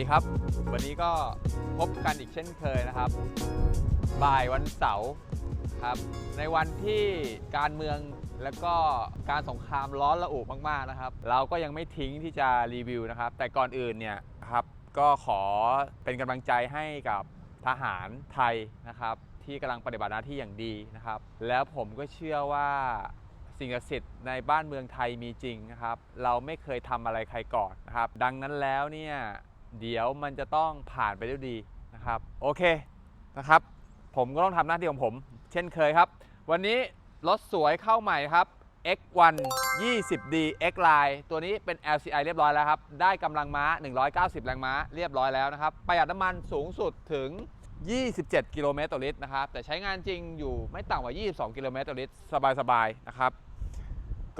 ดีครับ วันนี้ก็พบกันอีกเช่นเคยนะครับ บ่ายวันเสาร์ครับ ในวันที่การเมืองแล้วก็การสงครามร้อนระอุมากๆนะครับ เราก็ยังไม่ทิ้งที่จะรีวิวนะครับ แต่ก่อนอื่นเนี่ยครับก็ขอเป็นกำลังใจให้กับทหารไทยนะครับ ที่กำลังปฏิบัติหน้าที่อย่างดีนะครับ แล้วผมก็เชื่อว่าสิ่งศักดิ์สิทธิ์ในบ้านเมืองไทยมีจริงนะครับ เราไม่เคยทำอะไรใครก่อนนะครับ ดังนั้นแล้วเนี่ย เดี๋ยวมันจะต้องผ่านไปด้วยดีนะครับโอเคนะครับ ผมก็ต้องทำหน้าที่ของผม เช่นเคยครับ วันนี้รถสวยเข้าใหม่ครับ X1 20D X Line ตัวนี้เป็น LCI เรียบร้อยแล้วครับ ได้กำลังม้า 190 แรงม้าเรียบร้อยแล้วนะครับ ประหยัดน้ำมันสูงสุดถึง 27 กิโลเมตรต่อลิตรนะครับ แต่ใช้งานจริงอยู่ไม่ต่ำกว่า 22 กิโลเมตรต่อลิตร สบาย ๆ นะครับ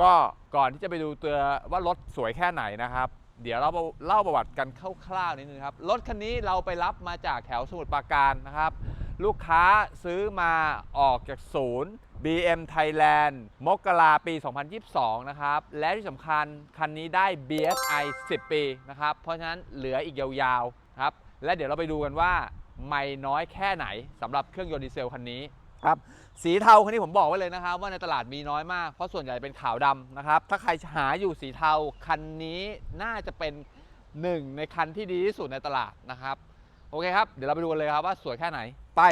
ก็ก่อนที่จะไปดูตัวว่ารถสวยแค่ไหนนะครับ เดี๋ยวเราเล่าประวัติกันคร่าวๆนิดนึงครับ รถคันนี้เราไปรับมาจากแถวสมุทรปราการนะครับ ลูกค้าซื้อมาออกจากศูนย์ BM Thailand มกราปี 2022 นะครับ และที่สำคัญคันนี้ได้ BSI 10 ปีนะครับ เพราะฉะนั้นเหลืออีกยาวๆครับ และเดี๋ยวเราไปดูกันว่าไม่น้อยแค่ไหนสำหรับเครื่องยนต์ดีเซลคันนี้ ครับสีเทาคันนี้ผมบอกไว้เลยนะครับ ว่าในตลาดมีน้อยมาก เพราะส่วนใหญ่เป็นขาวดำนะครับ ถ้าใครหาอยู่สีเทาคันนี้น่าจะเป็นหนึ่งในคันที่ดีที่สุดในตลาดนะครับ โอเคครับ เดี๋ยวเราไปดูกันเลยครับว่าสวยแค่ไหนไป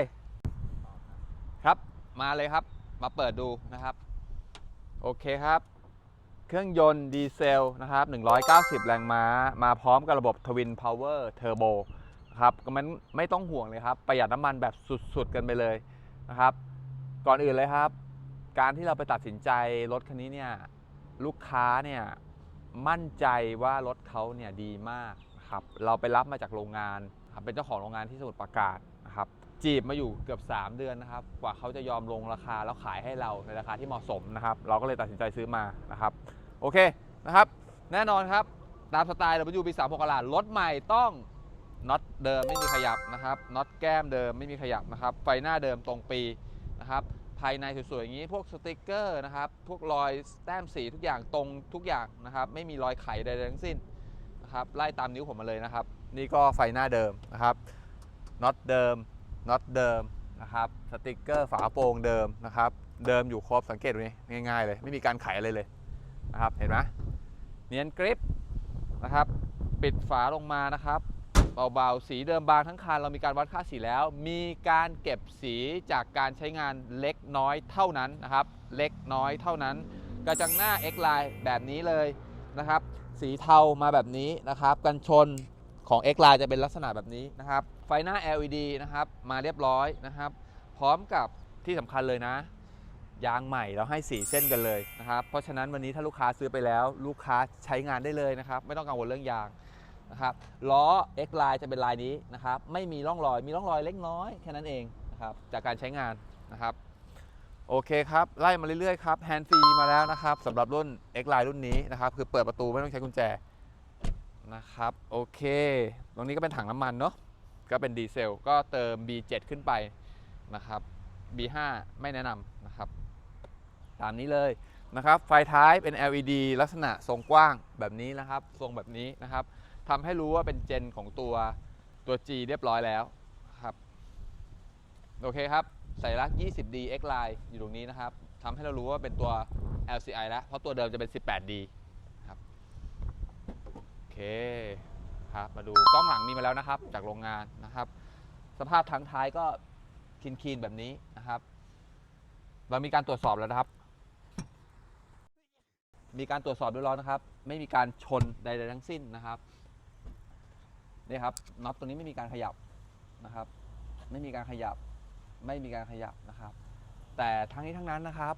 ครับมาเลยครับ มาเปิดดูนะครับ โอเคครับ เครื่องยนต์ดีเซลนะครับ 190 แรงม้า มาพร้อมกับระบบ Twin Power Turbo นะครับก็มันไม่ต้องห่วงเลยครับ ประหยัดน้ำมันแบบสุดๆกันไปเลย นะครับ ก่อนอื่นเลยครับ การที่เราไปตัดสินใจรถคันนี้เนี่ยลูกค้าเนี่ยมั่นใจว่ารถเขาเนี่ยดีมากครับเราไปรับมาจากโรงงานครับเป็นเจ้าของโรงงานที่สมุทรปราการนะครับจีบมาอยู่เกือบ 3 เดือนนะครับ กว่าเขาจะยอมลงราคาแล้วขายให้เราในราคาที่เหมาะสมนะครับ เราก็เลยตัดสินใจซื้อมานะครับ โอเคนะครับ แน่นอนครับตามสไตล์ WB 3 6กลาดรถใหม่ต้อง น็อตเดิมไม่มีขยับนะครับน็อตแก้มเดิมไม่มีขยับนะครับ ไฟหน้าเดิมตรงปีนะครับ ภายในสวยๆอย่างนี้พวกสติกเกอร์นะครับ พวกรอยแต้มสีทุกอย่างตรงทุกอย่างนะครับ ไม่มีรอยไขใดๆทั้งสิ้นนะครับ ไล่ตามนิ้วผมมาเลยนะครับ นี่ก็ไฟหน้าเดิมนะครับน็อตเดิมน็อตเดิมนะครับสติกเกอร์ฝาโปร่งเดิมนะครับ เดิมอยู่ครบสังเกตดูนี่ง่ายๆเลย ไม่มีการไขอะไรเลยนะครับ เห็นไหมเนียนกริปนะครับ ปิดฝาลงมานะครับ เบาๆ สีเดิมบางทั้งคันเรามีการวัดค่าสีแล้ว มีการเก็บสีจากการใช้งานเล็กน้อยเท่านั้นนะครับ เล็กน้อยเท่านั้น กระจังหน้า X Line แบบนี้เลยนะครับ สีเทามาแบบนี้นะครับ กันชนของ X Line จะเป็นลักษณะแบบนี้นะครับ ไฟหน้า LED นะครับ มาเรียบร้อยนะครับ พร้อมกับที่สำคัญเลยนะยางใหม่เราให้สีเส้นกันเลยนะครับ เพราะฉะนั้นวันนี้ถ้าลูกค้าซื้อไปแล้ว ลูกค้าใช้งานได้เลยนะครับ ไม่ต้องกังวลเรื่องยาง นะครับล้อ X line จะเป็นลายนี้นะครับไม่มีร่องรอยมีร่องรอยเล็กน้อยแค่นั้นเองนะครับจากการใช้งานนะครับโอเคครับไล่มาเรื่อยๆครับแฮนด์ฟรีมาแล้วนะครับสำหรับรุ่น X line รุ่นนี้นะครับคือเปิดประตูไม่ต้องใช้กุญแจนะครับโอเค ตรงนี้ก็เป็นถังน้ำมันเนาะก็เป็นดีเซลก็เติม B7 ขึ้นไปนะครับ B5 ไม่แนะนำนะครับตามนี้เลยนะครับไฟท้ายเป็น LED ลักษณะทรงกว้างแบบนี้นะครับ ทรงแบบนี้นะครับ ทำให้รู้ว่าเป็นเจนของตัวตัว G เรียบร้อยแล้วครับ โอเคครับสัญลักษณ์ 20D X Line อยู่ตรงนี้นะครับทำให้เรารู้ว่าเป็นตัว LCI แล้ว เพราะตัวเดิมจะเป็น 18D ครับโอเคครับมาดูกล้องหลังมีมาแล้วนะครับ จากโรงงานนะครับ สภาพทั้งท้ายก็คีนๆแบบนี้นะครับ เรามีการตรวจสอบแล้วนะครับ มีการตรวจสอบด้วยแล้วนะครับ ไม่มีการชนใดๆทั้งสิ้นนะครับ นี่ครับน็อตตัวนี้ไม่มีการขยับนะครับ ไม่มีการขยับ ไม่มีการขยับนะครับ แต่ทั้งนี้ทั้งนั้นนะครับ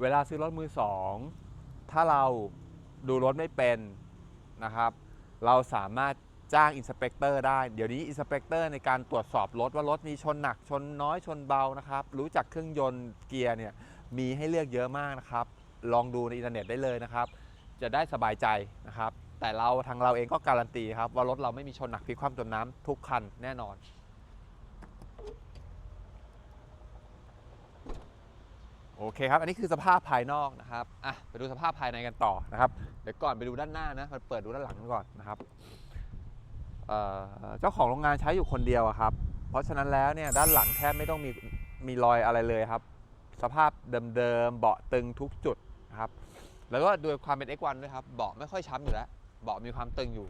เวลาซื้อรถมือสองถ้าเราดูรถไม่เป็นนะครับ เราสามารถจ้างอินสเปกเตอร์ได้ เดี๋ยวนี้อินสเปกเตอร์ในการตรวจสอบรถว่ารถมีชนหนักชนน้อยชนเบานะครับ รู้จักเครื่องยนต์เกียร์เนี่ยมีให้เลือกเยอะมากนะครับ ลองดูในอินเทอร์เน็ตได้เลยนะครับ จะได้สบายใจนะครับ แต่เราทางเราเองก็การันตีครับ ว่ารถเราไม่มีชนหนักพลิกคว่ำจมน้ำทุกคันแน่นอนโอเคครับ อันนี้คือสภาพภายนอกนะครับ อะ ไปดูสภาพภายในกันต่อนะครับ เดี๋ยวก่อนไปดูด้านหน้านะมาเปิดดูด้านหลังก่อนนะครับ เจ้าของโรงงานใช้อยู่คนเดียวครับ เพราะฉะนั้นแล้วเนี่ยด้านหลังแทบไม่ต้องมีมีรอยอะไรเลยครับ สภาพเดิมๆ เบาะตึงทุกจุดนะครับ แล้วก็ด้วยความเป็น X1 ด้วยครับ เบาะไม่ค่อยช้ำอยู่แล้ว เบาะมีความตึงอยู่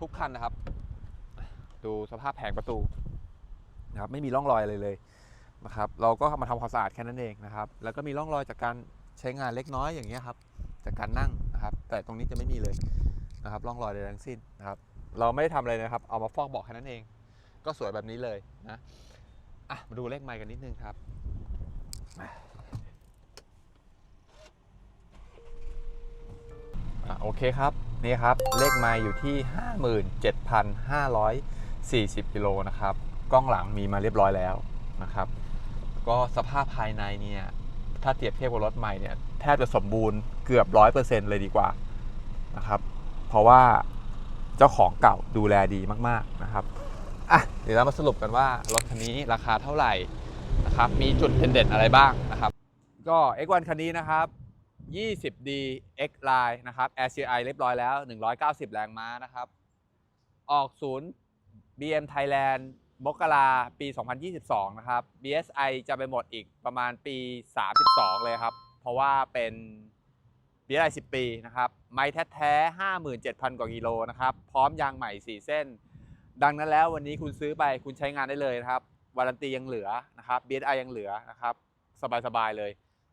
ทุกคันนะครับ ดูสภาพแผงประตูนะครับไม่มีร่องรอยอะไรเลยนะครับเราก็มาทำความสะอาดแค่นั้นเองนะครับ แล้วก็มีร่องรอยจากการใช้งานเล็กน้อยอย่างเงี้ยครับจากการนั่งนะครับ แต่ตรงนี้จะไม่มีเลยนะครับร่องรอยใดทั้งสิ้นนะครับเราไม่ได้ทำอะไรนะครับ เอามาฟอกเบาะแค่นั้นเอง ก็สวยแบบนี้เลยนะอะมาดูเลขไมค์กันนิดนึงครับ อะโอเคครับ นี่ครับ เลขไมล์อยู่ที่ 57,540กิโลนะครับ กล้องหลังมีมาเรียบร้อยแล้วนะครับ ก็สภาพภายในเนี่ยถ้าเทียบเทียบกับรถใหม่เนี่ยแทบจะสมบูรณ์เกือบ100%เลยดีกว่านะครับ เพราะว่าเจ้าของเก่าดูแลดีมากๆนะครับอะเดี๋ยวเรามาสรุปกันว่ารถคันนี้ราคาเท่าไหร่นะครับ มีจุดเด่นๆอะไรบ้างนะครับ ก็ X1 คันนี้นะครับ 20D X Line นะครับ RCI เรียบร้อยแล้ว 190 แรงม้านะครับ ออกศูนย์ BM Thailand มกราปี 2022 นะครับ BSI จะไปหมดอีกประมาณปี 32 เลยครับ เพราะว่าเป็น BSI 10 ปีนะครับ ไม้แท้ๆ57,000 กว่ากิโลนะครับ พร้อมยางใหม่ 4 เส้น ดังนั้นแล้ววันนี้คุณซื้อไปคุณใช้งานได้เลยนะครับ วารันตียังเหลือนะครับ BSI ยังเหลือนะครับ สบายๆเลย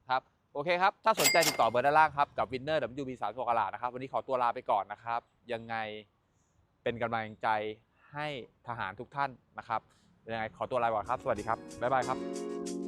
ครับ โอเคครับ ถ้าสนใจติดต่อเบอร์ด้านล่างครับ กับวินเนอร์ WB 3 6กลานะครับ วันนี้ขอตัวลาไปก่อนนะครับ ยังไงเป็นกำลังใจให้ทหารทุกท่านนะครับ ยังไงขอตัวลาไปก่อนครับ สวัสดีครับ บ๊ายบายครับ